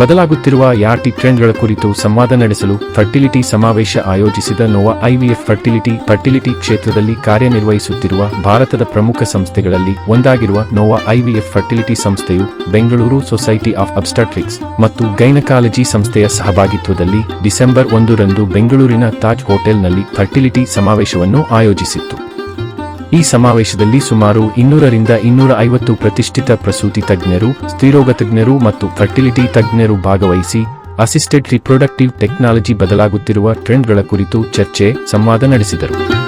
ಬದಲಾಗುತ್ತಿರುವ ಯಾರ್ಟಿ ಟ್ರೆಂಡ್ಗಳ ಕುರಿತು ಸಂವಾದ ನಡೆಸಲು ಫರ್ಟಿಲಿಟಿ ಸಮಾವೇಶ ಆಯೋಜಿಸಿದ ನೋವಾ ಐವಿಎಫ್ ಫರ್ಟಿಲಿಟಿ ಫರ್ಟಿಲಿಟಿ ಕ್ಷೇತ್ರದಲ್ಲಿ ಕಾರ್ಯನಿರ್ವಹಿಸುತ್ತಿರುವ ಭಾರತದ ಪ್ರಮುಖ ಸಂಸ್ಥೆಗಳಲ್ಲಿ ಒಂದಾಗಿರುವ ನೋವಾ ಐವಿಎಫ್ ಫರ್ಟಿಲಿಟಿ ಸಂಸ್ಥೆಯು ಬೆಂಗಳೂರು ಸೊಸೈಟಿ ಆಫ್ ಅಬ್ಸ್ಟಾಟ್ರಿಕ್ಸ್ ಮತ್ತು ಗೈನಕಾಲಜಿ ಸಂಸ್ಥೆಯ ಸಹಭಾಗಿತ್ವದಲ್ಲಿ ಡಿಸೆಂಬರ್ ಒಂದರಂದು ಬೆಂಗಳೂರಿನ ತಾಜ್ ಹೋಟೆಲ್ನಲ್ಲಿ ಫರ್ಟಿಲಿಟಿ ಸಮಾವೇಶವನ್ನು ಆಯೋಜಿಸಿತ್ತು. ಈ ಸಮಾವೇಶದಲ್ಲಿ ಸುಮಾರು ಇನ್ನೂರರಿಂದ ಇನ್ನೂರ ಐವತ್ತು ಪ್ರತಿಷ್ಠಿತ ಪ್ರಸೂತಿ ತಜ್ಞರು, ಸ್ತ್ರೀರೋಗ ತಜ್ಞರು ಮತ್ತು ಫರ್ಟಿಲಿಟಿ ತಜ್ಞರು ಭಾಗವಹಿಸಿ ಅಸಿಸ್ಟೆಡ್ ರಿಪ್ರೊಡಕ್ಟಿವ್ ಟೆಕ್ನಾಲಜಿ ಬದಲಾಗುತ್ತಿರುವ ಟ್ರೆಂಡ್ಗಳ ಕುರಿತು ಚರ್ಚೆ, ಸಂವಾದ ನಡೆಸಿದರು.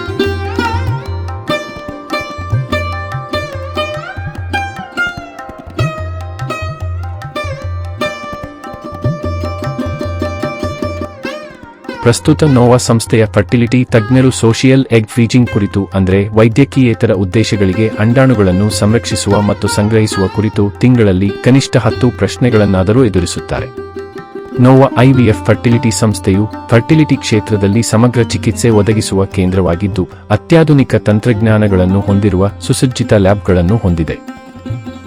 ಪ್ರಸ್ತುತ ನೋವಾ ಸಂಸ್ಥೆಯ ಫರ್ಟಿಲಿಟಿ ತಜ್ಞರು ಸೋಷಿಯಲ್ ಎಗ್ ಫ್ರೀಜಿಂಗ್ ಕುರಿತು ಅಂದರೆ ವೈದ್ಯಕೀಯೇತರ ಉದ್ದೇಶಗಳಿಗೆ ಅಂಡಾಣುಗಳನ್ನು ಸಂರಕ್ಷಿಸುವ ಮತ್ತು ಸಂಗ್ರಹಿಸುವ ಕುರಿತು ತಿಂಗಳಲ್ಲಿ ಕನಿಷ್ಠ ಹತ್ತು ಪ್ರಶ್ನೆಗಳನ್ನಾದರೂ ಎದುರಿಸುತ್ತಾರೆ. ನೋವಾ ಐವಿಎಫ್ ಫರ್ಟಿಲಿಟಿ ಸಂಸ್ಥೆಯು ಫರ್ಟಿಲಿಟಿ ಕ್ಷೇತ್ರದಲ್ಲಿ ಸಮಗ್ರ ಚಿಕಿತ್ಸೆ ಒದಗಿಸುವ ಕೇಂದ್ರವಾಗಿದ್ದು, ಅತ್ಯಾಧುನಿಕ ತಂತ್ರಜ್ಞಾನಗಳನ್ನು ಹೊಂದಿರುವ ಸುಸಜ್ಜಿತ ಲ್ಯಾಬ್ಗಳನ್ನು ಹೊಂದಿದೆ.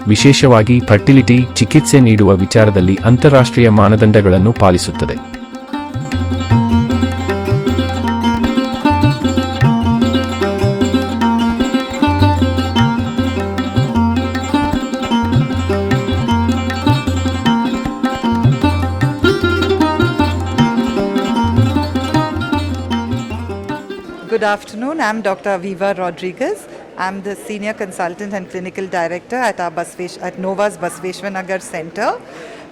ವಿಶೇಷವಾಗಿ ಫರ್ಟಿಲಿಟಿ ಚಿಕಿತ್ಸೆ ನೀಡುವ ವಿಚಾರದಲ್ಲಿ ಅಂತಾರಾಷ್ಟ್ರೀಯ ಮಾನದಂಡಗಳನ್ನು ಪಾಲಿಸುತ್ತದೆ. Good afternoon. I'm Dr. Aviva Rodriguez. I'm the senior consultant and clinical director at our Basvesh, at Nova's Basveshwanagar Center.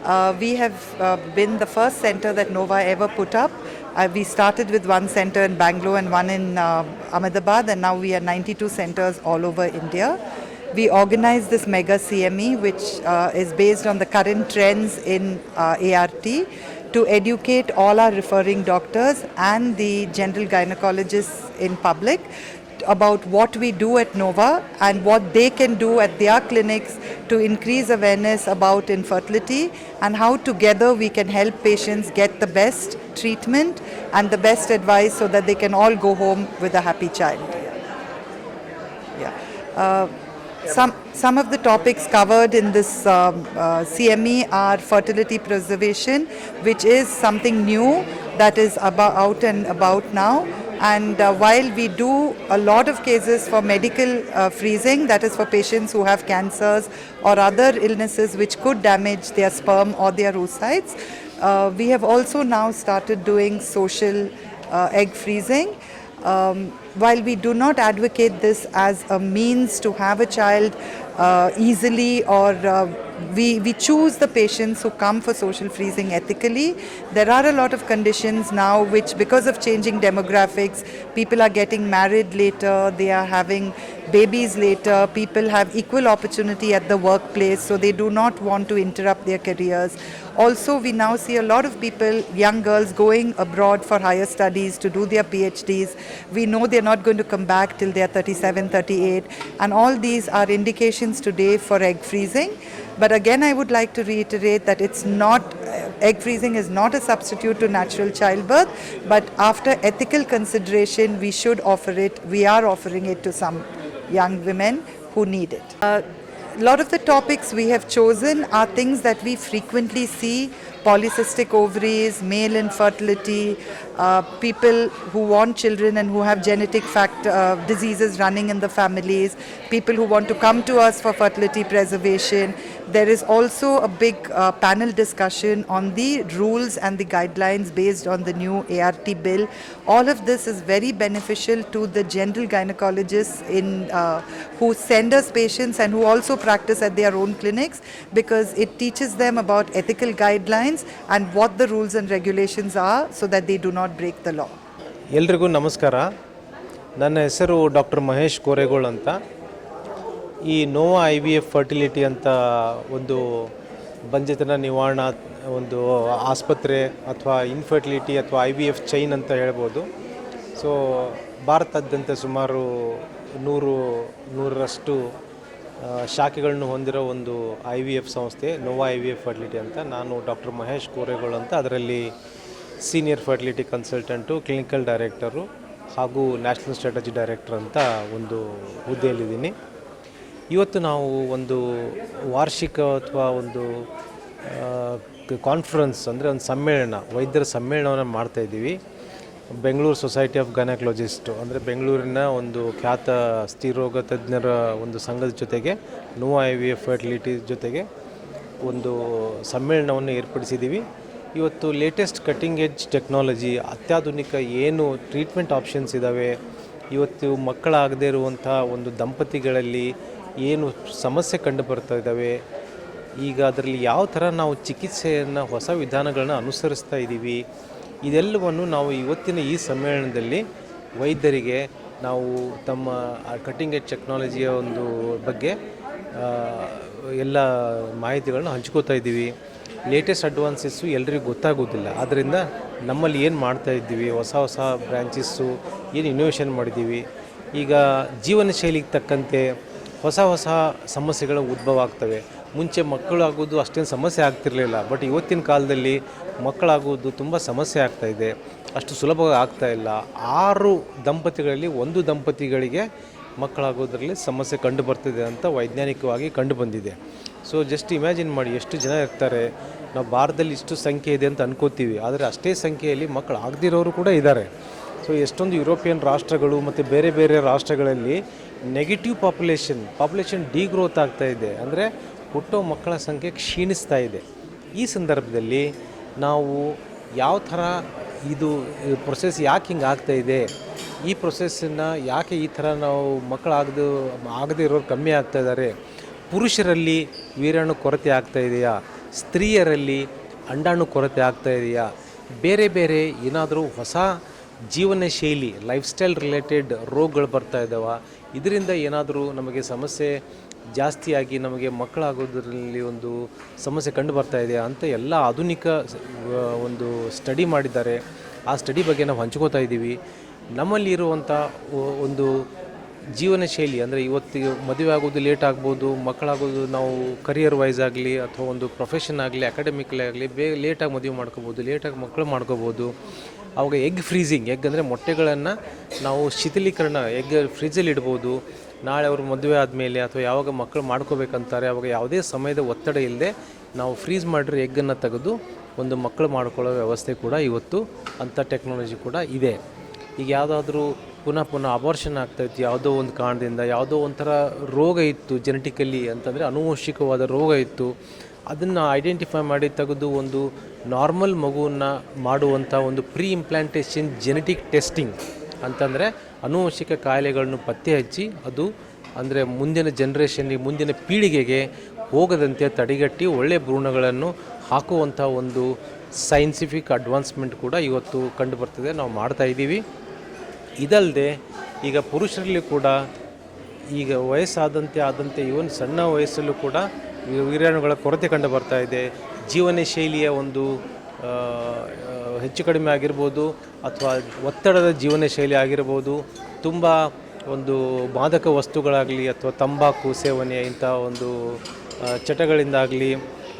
Uh, we have uh, been the first center that Nova ever put up. Uh, we started with one center in Bangalore and one in uh, Ahmedabad, and now we are 92 centers all over India. We organized this mega CME, which uh, is based on the current trends in uh, ART to educate all our referring doctors and the general gynecologists in public about what we do at Nova and what they can do at their clinics to increase awareness about infertility and how together we can help patients get the best treatment and the best advice so that they can all go home with a happy child. Yeah. Uh, some, some of the topics covered in this um, uh, CME are fertility preservation, which is something new that is about, out and about now. And uh, while we do a lot of cases for medical uh, freezing, that is for patients who have cancers or other illnesses which could damage their sperm or their oocytes, uh, we have also now started doing social uh, egg freezing. Um, while we do not advocate this as a means to have a child uh, easily or uh, we, we choose the patients who come for social freezing ethically. There are a lot of conditions now which, because of changing demographics, people are getting married later, they are having babies later, people have equal opportunity at the workplace, so they do not want to interrupt their careers. Also, we now see a lot of people, young girls, going abroad for higher studies to do their PhDs. We know they're not going to come back till they're 37, 38, and all these are indications today for egg freezing. But again, I would like to reiterate that it's not, uh, egg freezing is not a substitute to natural childbirth, but after ethical consideration, we should offer it, we are offering it to some young women who need it. Uh, a lot of the topics we have chosen are things that we frequently see polycystic ovaries, male infertility, uh, people who want children and who have genetic fact, uh, diseases running in the families, people who want to come to us for fertility preservation. There is also a big uh, panel discussion on the rules and the guidelines based on the new ART bill. All of this is very beneficial to the general gynecologists in uh, who send us patients and who also practice at their own clinics because it teaches them about ethical guidelines and what the rules and regulations are so that they do not break the law. ಎಲ್ರಿಗೂ ನಮಸ್ಕಾರ ನನ್ನ ಹೆಸರು doctor Mahesh Koregol ಅಂತ ಈ Nova I V F fertility ಅಂತ ಒಂದು ಬಂಜತನ ನಿವಾರಣಾ, ಒಂದು ಆಸ್ಪತ್ರೆ ಅಥವಾ ಇನ್ಫರ್ಟಿಲಿಟಿ ಅಥವಾ ಐ ವಿ ಎಫ್ ಚೈನ್ ಅಂತ ಹೇಳ್ಬೋದು. ಸೊ ಭಾರತದಂತ ಸುಮಾರು ನೂರು, ನೂರರಷ್ಟು ಶಾಖೆಗಳನ್ನು ಹೊಂದಿರೋ ಒಂದು ಐ ವಿ ಎಫ್ ಸಂಸ್ಥೆ Nova I V F fertility ಅಂತ. ನಾನು ಡಾಕ್ಟರ್ ಮಹೇಶ್ ಕೋರೆಗಳು ಅಂತ. ಅದರಲ್ಲಿ senior fertility consultant clinical director ಹಾಗೂ ನ್ಯಾಷನಲ್ ಸ್ಟ್ರಾಟಜಿ ಡೈರೆಕ್ಟರ್ ಅಂತ ಒಂದು ಹುದ್ದೆಯಲ್ಲಿದ್ದೀನಿ. ಇವತ್ತು ನಾವು ಒಂದು ವಾರ್ಷಿಕ ಅಥವಾ ಒಂದು ಕಾನ್ಫರೆನ್ಸ್ ಅಂದರೆ ಒಂದು ಸಮ್ಮೇಳನ, ವೈದ್ಯರ ಸಮ್ಮೇಳನವನ್ನು ಮಾಡ್ತಾ ಇದ್ದೀವಿ. ಬೆಂಗಳೂರು ಸೊಸೈಟಿ ಆಫ್ ಗೈನಕಾಲಜಿಸ್ಟು ಅಂದರೆ ಬೆಂಗಳೂರಿನ ಒಂದು ಖ್ಯಾತ ಸ್ತ್ರೀರೋಗ ತಜ್ಞರ ಒಂದು ಸಂಘದ ಜೊತೆಗೆ, Nova I V F fertility ಜೊತೆಗೆ ಒಂದು ಸಮ್ಮೇಳನವನ್ನು ಏರ್ಪಡಿಸಿದ್ದೀವಿ. ಇವತ್ತು ಲೇಟೆಸ್ಟ್ ಕಟ್ಟಿಂಗ್ ಎಜ್ ಟೆಕ್ನಾಲಜಿ ಅತ್ಯಾಧುನಿಕ ಏನು ಟ್ರೀಟ್ಮೆಂಟ್ ಆಪ್ಷನ್ಸ್ ಇದ್ದಾವೆ ಇವತ್ತು ಮಕ್ಕಳಾಗದೇ ಇರುವಂಥ ಒಂದು ದಂಪತಿಗಳಲ್ಲಿ ಏನು ಸಮಸ್ಯೆ ಕಂಡು ಬರ್ತಾ ಇದ್ದಾವೆ ಈಗ ಅದರಲ್ಲಿ ಯಾವ ಥರ ನಾವು ಚಿಕಿತ್ಸೆಯನ್ನು, ಹೊಸ ವಿಧಾನಗಳನ್ನ ಅನುಸರಿಸ್ತಾ ಇದ್ದೀವಿ, ಇದೆಲ್ಲವನ್ನು ನಾವು ಇವತ್ತಿನ ಈ ಸಮ್ಮೇಳನದಲ್ಲಿ ವೈದ್ಯರಿಗೆ, ನಾವು ತಮ್ಮ ಕಟ್ಟಿಂಗ್ ಎಡ್ ಟೆಕ್ನಾಲಜಿಯ ಒಂದು ಬಗ್ಗೆ ಎಲ್ಲ ಮಾಹಿತಿಗಳನ್ನ ಹಂಚ್ಕೋತಾ ಇದ್ದೀವಿ. ಲೇಟೆಸ್ಟ್ ಅಡ್ವಾನ್ಸಸ್ಸು ಎಲ್ರಿಗೂ ಗೊತ್ತಾಗೋದಿಲ್ಲ. ಆದ್ದರಿಂದ ನಮ್ಮಲ್ಲಿ ಏನು ಮಾಡ್ತಾ ಇದ್ದೀವಿ, ಹೊಸ ಹೊಸ ಬ್ರ್ಯಾಂಚಸ್ಸು ಏನು ಇನೋವೇಷನ್ ಮಾಡಿದ್ದೀವಿ. ಈಗ ಜೀವನ ಶೈಲಿಗೆ ತಕ್ಕಂತೆ ಹೊಸ ಹೊಸ ಸಮಸ್ಯೆಗಳು ಉದ್ಭವ ಆಗ್ತವೆ ಮುಂಚೆ ಮಕ್ಕಳಾಗೋದು ಅಷ್ಟೇನು ಸಮಸ್ಯೆ ಆಗ್ತಿರಲಿಲ್ಲ. ಬಟ್ ಇವತ್ತಿನ ಕಾಲದಲ್ಲಿ ಮಕ್ಕಳಾಗೋದು ತುಂಬ ಸಮಸ್ಯೆ ಆಗ್ತಾ ಇದೆ. ಅಷ್ಟು ಸುಲಭವಾಗಿ ಆಗ್ತಾ ಇಲ್ಲ. ಆರು ದಂಪತಿಗಳಲ್ಲಿ ಒಂದು ದಂಪತಿಗಳಿಗೆ ಮಕ್ಕಳಾಗೋದ್ರಲ್ಲಿ ಸಮಸ್ಯೆ ಕಂಡು ಬರ್ತಿದೆ ಅಂತ ವೈಜ್ಞಾನಿಕವಾಗಿ ಕಂಡು ಬಂದಿದೆ. ಸೊ ಜಸ್ಟ್ ಇಮ್ಯಾಜಿನ್ ಮಾಡಿ ಎಷ್ಟು ಜನ ಇರ್ತಾರೆ. ನಾವು ಭಾರತದಲ್ಲಿ ಇಷ್ಟು ಸಂಖ್ಯೆ ಇದೆ ಅಂತ ಅನ್ಕೋತೀವಿ. ಆದರೆ ಅಷ್ಟೇ ಸಂಖ್ಯೆಯಲ್ಲಿ ಮಕ್ಕಳು ಆಗದಿರೋರು ಕೂಡ ಇದ್ದಾರೆ. ಸೊ ಎಷ್ಟೊಂದು ಯುರೋಪಿಯನ್ ರಾಷ್ಟ್ರಗಳು ಮತ್ತು ಬೇರೆ ಬೇರೆ ರಾಷ್ಟ್ರಗಳಲ್ಲಿ ನೆಗೆಟಿವ್ ಪಾಪ್ಯುಲೇಷನ್ ಪಾಪ್ಯುಲೇಷನ್ ಡಿಗ್ರೋತ್ ಆಗ್ತಾ ಇದೆ. ಅಂದರೆ ಹುಟ್ಟೋ ಮಕ್ಕಳ ಸಂಖ್ಯೆ ಕ್ಷೀಣಿಸ್ತಾ ಇದೆ. ಈ ಸಂದರ್ಭದಲ್ಲಿ ನಾವು ಯಾವ ಥರ ಇದು ಪ್ರೊಸೆಸ್ ಯಾಕೆ ಹಿಂಗೆ ಆಗ್ತಾ ಇದೆ? ಈ ಪ್ರೊಸೆಸ್ಸನ್ನು ಯಾಕೆ ಈ ಥರ ನಾವು ಮಕ್ಕಳಾಗದು, ಆಗದೇ ಇರೋರು ಕಮ್ಮಿ ಆಗ್ತಾ ಇದ್ದಾರೆ? ಪುರುಷರಲ್ಲಿ ವೀರಾಣು ಕೊರತೆ ಆಗ್ತಾ ಇದೆಯಾ? ಸ್ತ್ರೀಯರಲ್ಲಿ ಅಂಡಾಣು ಕೊರತೆ ಆಗ್ತಾ ಇದೆಯಾ? ಬೇರೆ ಬೇರೆ ಏನಾದರೂ ಹೊಸ ಜೀವನ ಶೈಲಿ ಲೈಫ್ ಸ್ಟೈಲ್ ರಿಲೇಟೆಡ್ ರೋಗಗಳು ಬರ್ತಾ ಇದ್ದಾವ ಇದರಿಂದ ಏನಾದರೂ ನಮಗೆ ಸಮಸ್ಯೆ ಜಾಸ್ತಿಯಾಗಿ ನಮಗೆ ಮಕ್ಕಳಾಗೋದ್ರಲ್ಲಿ ಒಂದು ಸಮಸ್ಯೆ ಕಂಡು ಬರ್ತಾ ಇದೆಯಾ ಅಂತ ಎಲ್ಲ ಆಧುನಿಕ ಒಂದು ಸ್ಟಡಿ ಮಾಡಿದ್ದಾರೆ. ಆ ಸ್ಟಡಿ ಬಗ್ಗೆ ನಾವು ಹಂಚ್ಕೋತಾ ಇದ್ದೀವಿ ನಮ್ಮಲ್ಲಿ ಇರುವಂಥ ಒಂದು ಜೀವನ ಶೈಲಿ, ಅಂದರೆ ಇವತ್ತಿಗೆ ಮದುವೆ ಆಗೋದು ಲೇಟ್ ಆಗ್ಬೋದು, ಮಕ್ಕಳಾಗೋದು ನಾವು ಕರಿಯರ್ ವೈಸ್ ಆಗಲಿ ಅಥವಾ ಒಂದು ಪ್ರೊಫೆಷನ್ ಆಗಲಿ ಅಕಾಡೆಮಿಕಲ್ಲೇ ಆಗಲಿ ಬೇಗ ಲೇಟಾಗಿ ಮದುವೆ ಮಾಡ್ಕೋಬೋದು ಲೇಟಾಗಿ ಮಕ್ಕಳು ಮಾಡ್ಕೋಬೋದು. ಅವಾಗ ಎಗ್ ಫ್ರೀಸಿಂಗ್ ಎಗ್ ಅಂದರೆ ಮೊಟ್ಟೆಗಳನ್ನು ನಾವು ಶಿಥಿಲೀಕರಣ ಎಗ್ ಫ್ರಿಜ್ಜಲ್ಲಿ ಇಡ್ಬೋದು. ನಾಳೆ ಅವರು ಮದುವೆ ಆದಮೇಲೆ ಅಥವಾ ಯಾವಾಗ ಮಕ್ಕಳು ಮಾಡ್ಕೋಬೇಕಂತಾರೆ, ಅವಾಗ ಯಾವುದೇ ಸಮಯದ ಒತ್ತಡ ಇಲ್ಲದೆ ನಾವು ಫ್ರೀಸ್ ಮಾಡಿರೋ ಎಗ್ಗನ್ನು ತೆಗೆದು ಒಂದು ಮಕ್ಕಳು ಮಾಡ್ಕೊಳ್ಳೋ ವ್ಯವಸ್ಥೆ ಕೂಡ ಇವತ್ತು ಅಂಥ ಟೆಕ್ನಾಲಜಿ ಕೂಡ ಇದೆ. ಈಗ ಯಾವುದಾದ್ರೂ ಪುನಃ ಪುನಃ ಅಬಾರ್ಷನ್ ಆಗ್ತಾಯಿತ್ತು ಯಾವುದೋ ಒಂದು ಕಾರಣದಿಂದ, ಯಾವುದೋ ಒಂಥರ ರೋಗ ಇತ್ತು ಜೆನೆಟಿಕಲಿ ಅಂತಂದರೆ ಅನುವಂಶಿಕವಾದ ರೋಗ ಇತ್ತು. ಅದನ್ನು ಐಡೆಂಟಿಫೈ ಮಾಡಿ ತೆಗೆದು ಒಂದು ನಾರ್ಮಲ್ ಮಗುವನ್ನು ಮಾಡುವಂಥ ಒಂದು ಪ್ರೀ ಇಂಪ್ಲಾಂಟೇಷನ್ ಜೆನೆಟಿಕ್ ಟೆಸ್ಟಿಂಗ್ ಅಂತಂದರೆ ಅನುವಂಶಿಕ ಕಾಯಿಲೆಗಳನ್ನು ಪತ್ತೆ ಹಚ್ಚಿ ಅದು ಅಂದರೆ ಮುಂದಿನ ಜನ್ರೇಷನ್ಗೆ ಮುಂದಿನ ಪೀಳಿಗೆಗೆ ಹೋಗದಂತೆ ತಡೆಗಟ್ಟಿ ಒಳ್ಳೆಯ ಭ್ರೂಣಗಳನ್ನು ಹಾಕುವಂಥ ಒಂದು ಸೈನ್ಸಿಫಿಕ್ ಅಡ್ವಾನ್ಸ್ಮೆಂಟ್ ಕೂಡ ಇವತ್ತು ಕಂಡು ಬರ್ತದೆ. ನಾವು ಮಾಡ್ತಾ ಇದ್ದೀವಿ. ಇದಲ್ಲದೆ ಈಗ ಪುರುಷರಲ್ಲಿ ಕೂಡ ಈಗ ವಯಸ್ಸಾದಂತೆ ಆದಂತೆ ಇವನ್ ಸಣ್ಣ ವಯಸ್ಸಲ್ಲೂ ಕೂಡ ವೀರ್ಯಾಣುಗಳ ಕೊರತೆ ಕಂಡು ಬರ್ತಾ ಇದೆ. ಜೀವನ ಶೈಲಿಯ ಒಂದು ಹೆಚ್ಚು ಕಡಿಮೆ ಆಗಿರ್ಬೋದು ಅಥವಾ ಒತ್ತಡದ ಜೀವನ ಶೈಲಿ ಆಗಿರ್ಬೋದು, ತುಂಬ ಒಂದು ಮಾದಕ ವಸ್ತುಗಳಾಗಲಿ ಅಥವಾ ತಂಬಾಕು, ಸೇವನೆ ಇಂಥ ಒಂದು ಚಟಗಳಿಂದಾಗಲಿ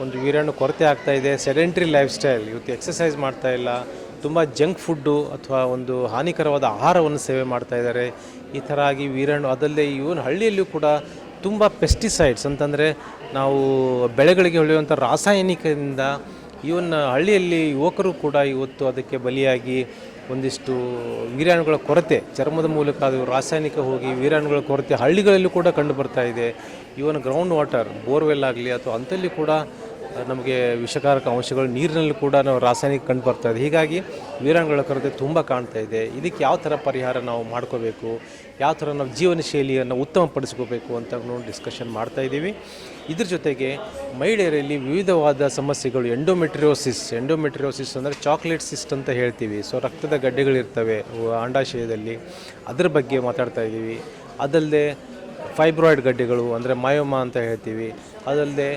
ಒಂದು ವೀರ್ಯಾಣು ಕೊರತೆ ಆಗ್ತಾ ಇದೆ. ಸೆಡೆಂಟ್ರಿ ಲೈಫ್ ಸ್ಟೈಲ್ ಇವತ್ತು ಎಕ್ಸಸೈಸ್ ಮಾಡ್ತಾ ಇಲ್ಲ. ತುಂಬ ಜಂಕ್ ಫುಡ್ಡು ಅಥವಾ ಒಂದು ಹಾನಿಕರವಾದ ಆಹಾರವನ್ನು ಸೇವೆ ಮಾಡ್ತಾ ಇದ್ದಾರೆ. ಈ ಥರ ಆಗಿ ವೀರಣ್ಣು, ಅದಲ್ಲದೆ ಇವನ್ ಹಳ್ಳಿಯಲ್ಲೂ ಕೂಡ ತುಂಬ ಪೆಸ್ಟಿಸೈಡ್ಸ್ ಅಂತಂದರೆ ನಾವು ಬೆಳೆಗಳಿಗೆ ಹೊಳೆಯುವಂಥ ರಾಸಾಯನಿಕದಿಂದ ಇವನ್ನ ಹಳ್ಳಿಯಲ್ಲಿ ಯುವಕರು ಕೂಡ ಇವತ್ತು ಅದಕ್ಕೆ ಬಲಿಯಾಗಿ ಒಂದಿಷ್ಟು ವೀರಾಣುಗಳ ಕೊರತೆ, ಚರ್ಮದ ಮೂಲಕ ಅದು ರಾಸಾಯನಿಕ ಹೋಗಿ ವೀರಾಣುಗಳ ಕೊರತೆ ಹಳ್ಳಿಗಳಲ್ಲೂ ಕೂಡ ಕಂಡು ಬರ್ತಾ ಇದೆ. ಇವನ್ ಗ್ರೌಂಡ್ ವಾಟರ್ ಬೋರ್ವೆಲ್ ಆಗಲಿ ಅಥವಾ ಅಂಥಲ್ಲಿ ಕೂಡ ನಮಗೆ ವಿಷಕಾರಕ ಅಂಶಗಳು ನೀರಿನಲ್ಲಿ ಕೂಡ ನಾವು ರಾಸಾಯನಿಕ ಕಂಡು ಬರ್ತಾ ಇದೆ. ಹೀಗಾಗಿ ವೀರಾಣುಗಳ ಕೊರತೆ ತುಂಬ ಕಾಣ್ತಾ ಇದೆ. ಇದಕ್ಕೆ ಯಾವ ಥರ ಪರಿಹಾರ ನಾವು ಮಾಡ್ಕೋಬೇಕು? ಯಾವ ಥರ ನಾವು ಜೀವನ ಶೈಲಿಯನ್ನು ಉತ್ತಮಪಡಿಸ್ಕೋಬೇಕು ಅಂತ ನಾವು ಡಿಸ್ಕಷನ್ ಮಾಡ್ತಾ ಇದ್ದೀವಿ. ಇದ್ರ ಜೊತೆಗೆ ಮಹಿಳೆಯರಲ್ಲಿ ವಿವಿಧವಾದ ಸಮಸ್ಯೆಗಳು. ಎಂಡೋಮೆಟ್ರಿಯೋಸಿಸ್ ಎಂಡೋಮೆಟ್ರಿಯೋಸಿಸ್ ಅಂದರೆ ಚಾಕ್ಲೇಟ್ ಸಿಸ್ಟ್ ಅಂತ ಹೇಳ್ತೀವಿ. ಸೊ ರಕ್ತದ ಗಡ್ಡೆಗಳಿರ್ತವೆ ಅಂಡಾಶಯದಲ್ಲಿ. ಅದರ ಬಗ್ಗೆ ಮಾತಾಡ್ತಾ ಇದ್ದೀವಿ. ಅದಲ್ಲದೆ ಫೈಬ್ರಾಯ್ಡ್ ಗಡ್ಡೆಗಳು ಅಂದರೆ ಮಯೋಮಾ ಅಂತ ಹೇಳ್ತೀವಿ. ಅದಲ್ಲದೆ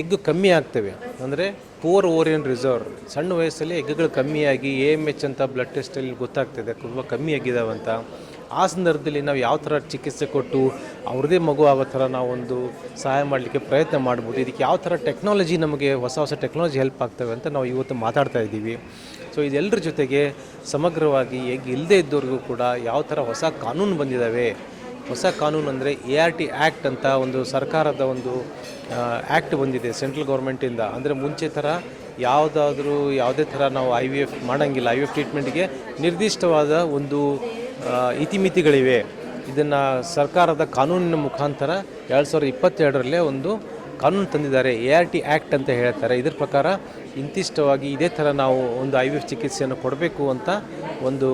ಎಗ್ ಕಮ್ಮಿ ಆಗ್ತವೆ. ಅಂದರೆ ಪೂರ್ ಓರಿಯನ್ ರಿಸರ್ವ್ ಸಣ್ಣ ವಯಸ್ಸಲ್ಲಿ ಎಗ್ಗಳು ಕಮ್ಮಿಯಾಗಿ ಎ ಎಂ ಎಚ್ ಅಂತ ಬ್ಲಡ್ ಟೆಸ್ಟಲ್ಲಿ ಗೊತ್ತಾಗ್ತದೆ. ತುಂಬ ಕಮ್ಮಿ ಆಗಿದಾವಂತ ಆ ಸಂದರ್ಭದಲ್ಲಿ ನಾವು ಯಾವ ಥರ ಚಿಕಿತ್ಸೆ ಕೊಟ್ಟು ಅವ್ರದ್ದೇ ಮಗು ಆಗೋ ಥರ ನಾವೊಂದು ಸಹಾಯ ಮಾಡಲಿಕ್ಕೆ ಪ್ರಯತ್ನ ಮಾಡ್ಬೋದು. ಇದಕ್ಕೆ ಯಾವ ಥರ ಟೆಕ್ನಾಲಜಿ ನಮಗೆ ಹೊಸ ಹೊಸ ಟೆಕ್ನಾಲಜಿ ಹೆಲ್ಪ್ ಆಗ್ತವೆ ಅಂತ ನಾವು ಇವತ್ತು ಮಾತಾಡ್ತಾ ಇದ್ದೀವಿ. ಸೊ ಇದೆಲ್ಲರ ಜೊತೆಗೆ ಸಮಗ್ರವಾಗಿ ಎಗ್ ಇಲ್ಲದೇ ಇದ್ದವ್ರಿಗೂ ಕೂಡ ಯಾವ ಥರ ಹೊಸ ಕಾನೂನು ಬಂದಿದ್ದಾವೆ ಹೊಸ ಕಾನೂನು ಅಂದರೆ ಎ ಆರ್ ಟಿ ಆ್ಯಕ್ಟ್ ಅಂತ ಒಂದು ಸರ್ಕಾರದ ಒಂದು ಆ್ಯಕ್ಟ್ ಬಂದಿದೆ ಸೆಂಟ್ರಲ್ ಗೌರ್ಮೆಂಟಿಂದ ಅಂದರೆ ಮುಂಚೆ ಥರ ಯಾವುದಾದ್ರೂ ಯಾವುದೇ ಥರ ನಾವು ಐ ವಿ ಎಫ್ ಮಾಡೋಂಗಿಲ್ಲ. ಐ ವಿ ಎಫ್ ಟ್ರೀಟ್ಮೆಂಟ್ಗೆ ನಿರ್ದಿಷ್ಟವಾದ ಒಂದು ಇತಿಮಿತಿಗಳಿವೆ. ಇದನ್ನು ಸರ್ಕಾರದ ಕಾನೂನಿನ ಮುಖಾಂತರ ಎರಡು ಸಾವಿರದ ಇಪ್ಪತ್ತೆರಡರಲ್ಲೇ ಒಂದು ಕಾನೂನು ತಂದಿದ್ದಾರೆ. ಎ ಆರ್ ಟಿ ಆ್ಯಕ್ಟ್ ಅಂತ ಹೇಳ್ತಾರೆ. ಇದ್ರ ಪ್ರಕಾರ ಇಂತಿಷ್ಟವಾಗಿ ಇದೇ ಥರ ನಾವು ಒಂದು ಐ ವಿ ಎಫ್ ಚಿಕಿತ್ಸೆಯನ್ನು ಕೊಡಬೇಕು ಅಂತ ಒಂದು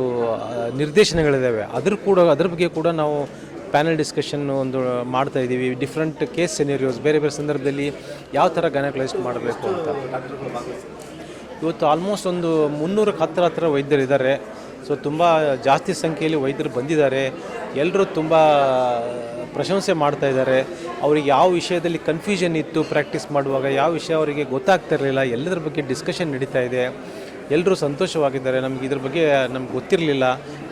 ನಿರ್ದೇಶನಗಳಿದ್ದಾವೆ ಅದ್ರ ಕೂಡ, ಅದ್ರ ಬಗ್ಗೆ ಕೂಡ ನಾವು ಪ್ಯಾನಲ್ ಡಿಸ್ಕಷನ್ ಒಂದು ಮಾಡ್ತಾ ಇದ್ದೀವಿ. ಡಿಫ್ರೆಂಟ್ ಕೇಸ್ ಸೆನೆರಿಯೋಸ್ ಬೇರೆ ಬೇರೆ ಸಂದರ್ಭದಲ್ಲಿ ಯಾವ ಥರ ಗೈನಕಲೈಸ್ಟ್ ಮಾಡಬೇಕು ಅಂತ. ಇವತ್ತು ಆಲ್ಮೋಸ್ಟ್ ಒಂದು ಮುನ್ನೂರಕ್ಕೆ ಹತ್ತಿರ ಹತ್ತಿರ ವೈದ್ಯರಿದ್ದಾರೆ ಸೊ ತುಂಬ ಜಾಸ್ತಿ ಸಂಖ್ಯೆಯಲ್ಲಿ ವೈದ್ಯರು ಬಂದಿದ್ದಾರೆ. ಎಲ್ಲರೂ ತುಂಬ ಪ್ರಶಂಸೆ ಮಾಡ್ತಾ ಇದ್ದಾರೆ. ಅವ್ರಿಗೆ ಯಾವ ವಿಷಯದಲ್ಲಿ ಕನ್ಫ್ಯೂಷನ್ ಇತ್ತು ಪ್ರಾಕ್ಟೀಸ್ ಮಾಡುವಾಗ, ಯಾವ ವಿಷಯ ಅವರಿಗೆ ಗೊತ್ತಾಗ್ತಿರಲಿಲ್ಲ ಎಲ್ಲದರ ಬಗ್ಗೆ ಡಿಸ್ಕಷನ್ ನಡೀತಾ ಇದೆ. ಎಲ್ಲರೂ ಸಂತೋಷವಾಗಿದ್ದಾರೆ. ನಮಗೆ ಇದ್ರ ಬಗ್ಗೆ ನಮ್ಗೆ ಗೊತ್ತಿರಲಿಲ್ಲ.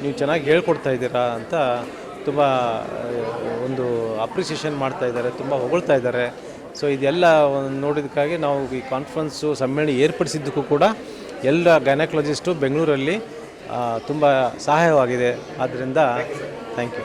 ನೀವು ಚೆನ್ನಾಗಿ ಹೇಳ್ಕೊಡ್ತಾ ಇದ್ದೀರಾ ಅಂತ ತುಂಬ ಒಂದು ಅಪ್ರಿಸಿಯೇಷನ್ ಮಾಡ್ತಾ ಇದ್ದಾರೆ, ತುಂಬ ಹೊಗಳ್ತಾ ಇದ್ದಾರೆ. ಸೊ ಇದೆಲ್ಲ ನೋಡಿದಕ್ಕಾಗಿ ನಾವು ಈ ಕಾನ್ಫರೆನ್ಸು ಸಮ್ಮೇಳನ ಏರ್ಪಡಿಸಿದ್ದಕ್ಕೂ ಕೂಡ ಎಲ್ಲ ಗೈನಕಾಲಜಿಸ್ಟು ಬೆಂಗಳೂರಲ್ಲಿ ತುಂಬ ಸಹಾಯವಾಗಿದೆ. ಆದ್ದರಿಂದ ಥ್ಯಾಂಕ್ ಯು